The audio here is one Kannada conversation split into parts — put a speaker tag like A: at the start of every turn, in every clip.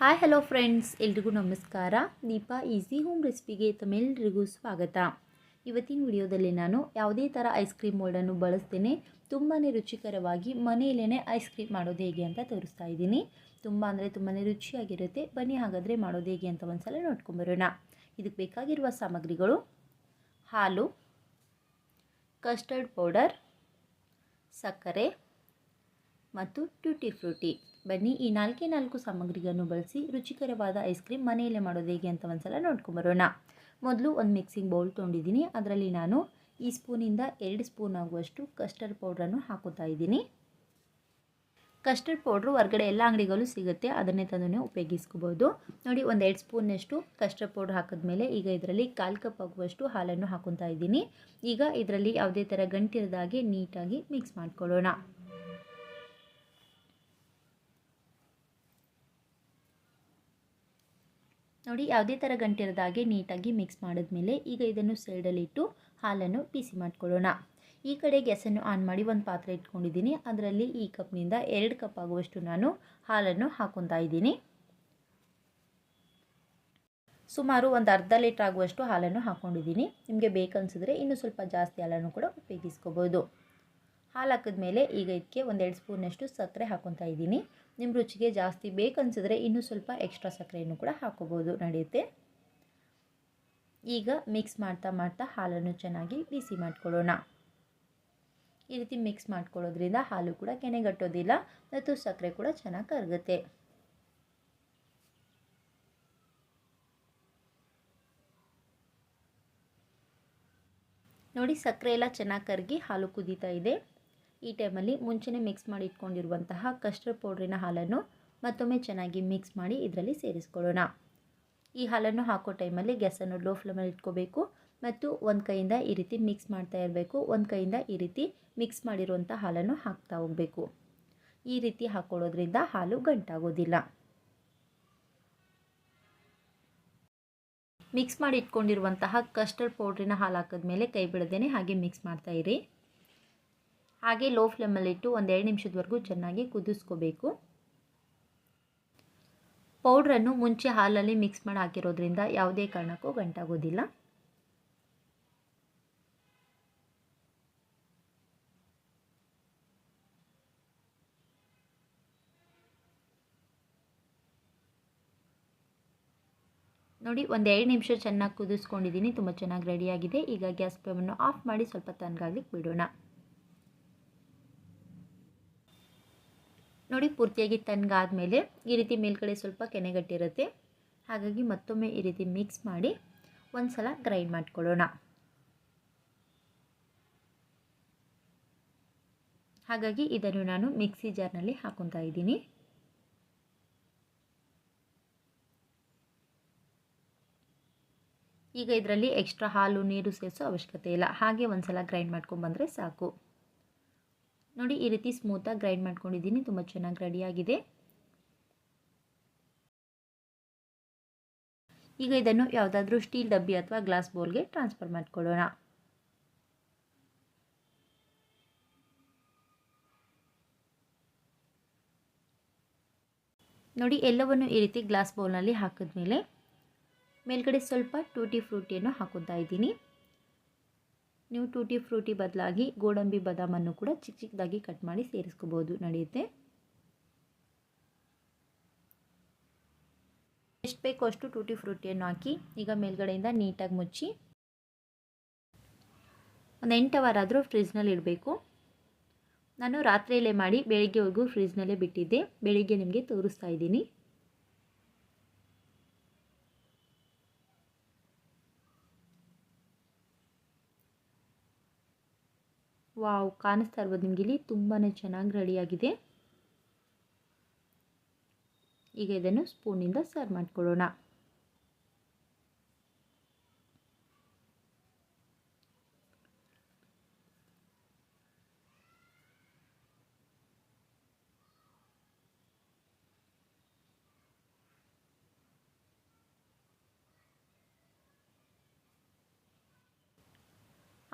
A: ಹಾಯ್ ಹಲೋ ಫ್ರೆಂಡ್ಸ್ ಎಲ್ರಿಗೂ ನಮಸ್ಕಾರ. ದೀಪಾ ಈಸಿ ಹೋಮ್ ರೆಸಿಪಿಗೆ ತಮ್ಮೆಲ್ಲರಿಗೂ ಸ್ವಾಗತ. ಇವತ್ತಿನ ವಿಡಿಯೋದಲ್ಲಿ ನಾನು ಯಾವುದೇ ಥರ ಐಸ್ ಕ್ರೀಮ್ ಮೋಲ್ಡನ್ನು ಬಳಸ್ತೇನೆ. ತುಂಬಾ ರುಚಿಕರವಾಗಿ ಮನೆಯಲ್ಲೇ ಐಸ್ ಕ್ರೀಮ್ ಮಾಡೋದು ಹೇಗೆ ಅಂತ ತೋರಿಸ್ತಾ ಇದ್ದೀನಿ. ತುಂಬ ಅಂದರೆ ತುಂಬಾ ರುಚಿಯಾಗಿರುತ್ತೆ. ಬನ್ನಿ ಹಾಗಾದರೆ ಮಾಡೋದು ಹೇಗೆ ಅಂತ ಒಂದು ಸಲ ನೋಡ್ಕೊಂಬರೋಣ ಇದಕ್ಕೆ ಬೇಕಾಗಿರುವ ಸಾಮಗ್ರಿಗಳು ಹಾಲು ಕಸ್ಟರ್ಡ್ ಪೌಡರ್ ಸಕ್ಕರೆ ಮತ್ತು ಟ್ಯೂಟಿ ಫ್ರೂಟಿ ಬನ್ನಿ, ಈ ನಾಲ್ಕೇ ನಾಲ್ಕು ಸಾಮಗ್ರಿಗಳನ್ನು ಬಳಸಿ ರುಚಿಕರವಾದ ಐಸ್ ಕ್ರೀಮ್ ಮನೆಯಲ್ಲೇ ಮಾಡೋದು ಹೇಗೆ ಅಂತ ಒಂದ್ಸಲ ನೋಡ್ಕೊಂಬರೋಣ. ಮೊದಲು ಒಂದು ಮಿಕ್ಸಿಂಗ್ ಬೌಲ್ ತೊಗೊಂಡಿದ್ದೀನಿ ಅದರಲ್ಲಿ ನಾನು ಈ ಸ್ಪೂನಿಂದ ಎರಡು ಸ್ಪೂನ್ ಆಗುವಷ್ಟು ಕಸ್ಟರ್ಡ್ ಪೌಡ್ರನ್ನು ಹಾಕೋತಾ ಇದ್ದೀನಿ. ಕಸ್ಟರ್ಡ್ ಪೌಡ್ರು ಹೊರಗಡೆ ಎಲ್ಲ ಅಂಗಡಿಗಳು ಸಿಗುತ್ತೆ. ಅದನ್ನೇ ತಂದು ಉಪಯೋಗಿಸ್ಕೋಬೋದು. ನೋಡಿ ಒಂದು ಎರಡು ಸ್ಪೂನ್ನಷ್ಟು ಕಸ್ಟರ್ಡ್ ಪೌಡ್ರ್ ಹಾಕಿದ್ಮೇಲೆ ಈಗ ಇದರಲ್ಲಿ ಕಾಲು ಕಪ್ ಆಗುವಷ್ಟು ಹಾಲನ್ನು ಹಾಕೊತಾ ಇದ್ದೀನಿ. ಈಗ ಇದರಲ್ಲಿ ಯಾವುದೇ ಥರ ಗಂಟಿರದಾಗೆ ನೀಟಾಗಿ ಮಿಕ್ಸ್ ಮಾಡ್ಕೊಳ್ಳೋಣ. ನೋಡಿ, ಯಾವುದೇ ಥರ ಗಂಟಿರದ ಹಾಗೆ ನೀಟಾಗಿ ಮಿಕ್ಸ್ ಮಾಡಿದ್ಮೇಲೆ ಈಗ ಇದನ್ನು ಸೈಡಲ್ಲಿಟ್ಟು ಹಾಲನ್ನು ಬಿಸಿ ಮಾಡಿಕೊಳ್ಳೋಣ. ಈ ಕಡೆ ಗ್ಯಾಸನ್ನು ಆನ್ ಮಾಡಿ ಒಂದು ಪಾತ್ರೆ ಇಟ್ಕೊಂಡಿದ್ದೀನಿ. ಅದರಲ್ಲಿ ಈ ಕಪ್ನಿಂದ ಎರಡು ಕಪ್ ಆಗುವಷ್ಟು ನಾನು ಹಾಲನ್ನು ಹಾಕೊತಾ ಇದ್ದೀನಿ. ಸುಮಾರು ಒಂದು ಅರ್ಧ ಲೀಟ್ರ್ ಆಗುವಷ್ಟು ಹಾಲನ್ನು ಹಾಕ್ಕೊಂಡಿದ್ದೀನಿ ನಿಮಗೆ ಬೇಕನ್ಸಿದ್ರೆ ಇನ್ನೂ ಸ್ವಲ್ಪ ಜಾಸ್ತಿ ಹಾಲನ್ನು ಕೂಡ ಉಪಯೋಗಿಸ್ಕೋಬೋದು. ಹಾಲು ಹಾಕಿದ್ಮೇಲೆ ಈಗ ಇದಕ್ಕೆ ಒಂದೆರಡು ಸ್ಪೂನಷ್ಟು ಸಕ್ಕರೆ ಹಾಕೊತಾ ಇದ್ದೀನಿ. ನಿಮ್ಮ ರುಚಿಗೆ ಜಾಸ್ತಿ ಬೇಕನ್ಸಿದ್ರೆ ಇನ್ನೂ ಸ್ವಲ್ಪ ಎಕ್ಸ್ಟ್ರಾ ಸಕ್ಕರೆಯನ್ನು ಕೂಡ ಹಾಕೋಬೋದು. ನಡೆಯುತ್ತೆ. ಈಗ ಮಿಕ್ಸ್ ಮಾಡ್ತಾ ಮಾಡ್ತಾ ಹಾಲನ್ನು ಚೆನ್ನಾಗಿ ಬಿಸಿ ಮಾಡ್ಕೊಳ್ಳೋಣ. ಈ ರೀತಿ ಮಿಕ್ಸ್ ಮಾಡ್ಕೊಳ್ಳೋದ್ರಿಂದ ಹಾಲು ಕೂಡ ಕೆನೆಗಟ್ಟೋದಿಲ್ಲ, ಮತ್ತು ಸಕ್ಕರೆ ಕೂಡ ಚೆನ್ನಾಗಿ ಕರಗುತ್ತೆ. ನೋಡಿ, ಸಕ್ಕರೆ ಎಲ್ಲ ಚೆನ್ನಾಗಿ ಕರಗಿ ಹಾಲು ಕುದೀತಾ ಇದೆ. ಈ ಟೈಮಲ್ಲಿ ಮುಂಚೆನೇ ಮಿಕ್ಸ್ ಮಾಡಿ ಇಟ್ಕೊಂಡಿರುವಂತಹ ಕಸ್ಟರ್ಡ್ ಪೌಡ್ರಿನ ಹಾಲನ್ನು ಮತ್ತೊಮ್ಮೆ ಚೆನ್ನಾಗಿ ಮಿಕ್ಸ್ ಮಾಡಿ ಇದರಲ್ಲಿ ಸೇರಿಸ್ಕೊಳ್ಳೋಣ. ಈ ಹಾಲನ್ನು ಹಾಕೋ ಟೈಮಲ್ಲಿ ಗ್ಯಾಸನ್ನು ಲೋ ಫ್ಲೇಮಲ್ಲಿ ಇಟ್ಕೋಬೇಕು ಮತ್ತು ಒಂದು ಕೈಯಿಂದ ಈ ರೀತಿ ಮಿಕ್ಸ್ ಮಾಡ್ತಾ ಇರಬೇಕು. ಒಂದು ಕೈಯಿಂದ ಈ ರೀತಿ ಮಿಕ್ಸ್ ಮಾಡಿರುವಂಥ ಹಾಲನ್ನು ಹಾಕ್ತಾ ಹೋಗಬೇಕು. ಈ ರೀತಿ ಹಾಕ್ಕೊಳ್ಳೋದ್ರಿಂದ ಹಾಲು ಗಂಟಾಗೋದಿಲ್ಲ. ಮಿಕ್ಸ್ ಮಾಡಿ ಇಟ್ಕೊಂಡಿರುವಂತಹ ಕಸ್ಟರ್ಡ್ ಪೌಡ್ರಿನ ಹಾಲು ಹಾಕಿದ್ಮೇಲೆ ಕೈ ಬಿಡದೇನೆ ಹಾಗೆ ಮಿಕ್ಸ್ ಮಾಡ್ತಾ ಇರಿ. ಹಾಗೆ ಲೋ ಫ್ಲೇಮಲ್ಲಿಟ್ಟು ಒಂದು ಎರಡು ನಿಮಿಷದವರೆಗೂ ಚೆನ್ನಾಗಿ ಕುದಿಸ್ಕೋಬೇಕು. ಪೌಡ್ರನ್ನು ಮುಂಚೆ ಹಾಲಲ್ಲಿ ಮಿಕ್ಸ್ ಮಾಡಿ ಹಾಕಿರೋದ್ರಿಂದ ಯಾವುದೇ ಕಾರಣಕ್ಕೂ ಗಂಟಾಗೋದಿಲ್ಲ. ನೋಡಿ, ಒಂದು ಎರಡು ನಿಮಿಷ ಚೆನ್ನಾಗಿ ಕುದಿಸ್ಕೊಂಡಿದ್ದೀನಿ. ತುಂಬ ಚೆನ್ನಾಗಿ ರೆಡಿಯಾಗಿದೆ ಈಗ ಗ್ಯಾಸ್ ಫ್ಲೇಮನ್ನು ಆಫ್ ಮಾಡಿ ಸ್ವಲ್ಪ ತನಗಾಗ್ಲಿಕ್ಕೆ ಬಿಡೋಣ. ನೋಡಿ, ಪೂರ್ತಿಯಾಗಿ ತಣ್ಣಗಾದ್ಮೇಲೆ ಈ ರೀತಿ ಮೇಲ್ಗಡೆ ಸ್ವಲ್ಪ ಕೆನೆಗಟ್ಟಿರುತ್ತೆ. ಹಾಗಾಗಿ ಮತ್ತೊಮ್ಮೆ ಈ ರೀತಿ ಮಿಕ್ಸ್ ಮಾಡಿ ಒಂದು ಸಲ ಗ್ರೈಂಡ್ ಮಾಡ್ಕೊಳ್ಳೋಣ. ಹಾಗಾಗಿ ಇದನ್ನು ನಾನು ಮಿಕ್ಸಿ ಜಾರ್ನಲ್ಲಿ ಹಾಕೊತಾ ಇದ್ದೀನಿ. ಈಗ ಇದರಲ್ಲಿ ಎಕ್ಸ್ಟ್ರಾ ಹಾಲು, ನೀರು ಸೇರಿಸೋ ಅವಶ್ಯಕತೆ ಇಲ್ಲ. ಹಾಗೆ ಒಂದು ಸಲ ಗ್ರೈಂಡ್ ಮಾಡ್ಕೊಂಡ್ಬಂದರೆ ಸಾಕು. ನೋಡಿ ಈ ರೀತಿ ಸ್ಮೂತಾಗಿ ಗ್ರೈಂಡ್ ಮಾಡ್ಕೊಂಡಿದ್ದೀನಿ. ತುಂಬ ಚೆನ್ನಾಗಿ ರೆಡಿಯಾಗಿದೆ ಈಗ ಇದನ್ನು ಯಾವುದಾದ್ರೂ ಸ್ಟೀಲ್ ಡಬ್ಬಿ ಅಥವಾ ಗ್ಲಾಸ್ ಬೌಲ್ಗೆ ಟ್ರಾನ್ಸ್ಫರ್ ಮಾಡಿಕೊಳ್ಳೋಣ. ನೋಡಿ ಎಲ್ಲವನ್ನು ಈ ರೀತಿ ಗ್ಲಾಸ್ ಬೌಲ್ನಲ್ಲಿ ಹಾಕಿದ್ಮೇಲೆ ಮೇಲ್ಗಡೆ ಸ್ವಲ್ಪ ಟೂಟಿ ಫ್ರೂಟಿಯನ್ನು ಹಾಕುತ್ತಾ ಇದ್ದೀನಿ. ನೀವು ಟೂಟಿ ಫ್ರೂಟಿ ಬದಲಾಗಿ ಗೋಡಂಬಿ ಬದಾಮನ್ನು ಕೂಡ ಚಿಕ್ಕ ಚಿಕ್ಕದಾಗಿ ಕಟ್ ಮಾಡಿ ಸೇರಿಸ್ಕೋಬೋದು. ನಡೆಯುತ್ತೆ. ಎಷ್ಟು ಬೇಕೋ ಅಷ್ಟು ಟೂಟಿ ಫ್ರೂಟಿಯನ್ನು ಹಾಕಿ ಈಗ ಮೇಲ್ಗಡೆಯಿಂದ ನೀಟಾಗಿ ಮುಚ್ಚಿ ಒಂದು ಎಂಟು ಅವರ್ ಆದರೂ ಫ್ರಿಜ್ನಲ್ಲಿ ಇಡಬೇಕು. ನಾನು ರಾತ್ರಿಯಲ್ಲೇ ಮಾಡಿ ಬೆಳಿಗ್ಗೆವರೆಗೂ ಫ್ರಿಜ್ನಲ್ಲೇ ಬಿಟ್ಟಿದ್ದೆ. ಬೆಳಿಗ್ಗೆ ನಿಮಗೆ ತೋರಿಸ್ತಾ ಇದ್ದೀನಿ. ವಾವ್ ಕಾಣಿಸ್ತಾ ಇರ್ಬೋದು ನಿಮಗೆ. ಇಲ್ಲಿ ತುಂಬಾ ಚೆನ್ನಾಗಿ ರೆಡಿಯಾಗಿದೆ ಈಗ ಇದನ್ನು ಸ್ಪೂನಿಂದ ಸರ್ವ್ ಮಾಡ್ಕೊಳ್ಳೋಣ.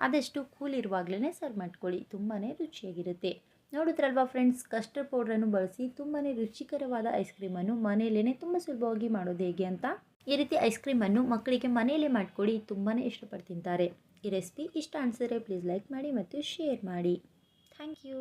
A: ಆದಷ್ಟು ಕೂಲ್ ಇರುವಾಗಲೇ ಸರ್ವ್ ಮಾಡ್ಕೊಳ್ಳಿ ತುಂಬಾ ರುಚಿಯಾಗಿರುತ್ತೆ. ನೋಡಿದ್ರಲ್ವಾ ಫ್ರೆಂಡ್ಸ್, ಕಸ್ಟರ್ಡ್ ಪೌಡ್ರನ್ನು ಬಳಸಿ ತುಂಬಾ ರುಚಿಕರವಾದ ಐಸ್ ಕ್ರೀಮನ್ನು ಮನೆಯಲ್ಲೇ ತುಂಬ ಸುಲಭವಾಗಿ ಮಾಡೋದು ಹೇಗೆ ಅಂತ? ಈ ರೀತಿ ಐಸ್ ಕ್ರೀಮನ್ನು ಮಕ್ಕಳಿಗೆ ಮನೆಯಲ್ಲೇ ಮಾಡಿಕೊಡಿ ತುಂಬಾ ಇಷ್ಟಪಟ್ಟು ತಿಂತಾರೆ ಈ ರೆಸಿಪಿ ಇಷ್ಟ ಅನಿಸಿದ್ರೆ ಪ್ಲೀಸ್ ಲೈಕ್ ಮಾಡಿ ಮತ್ತು ಶೇರ್ ಮಾಡಿ. Thank you.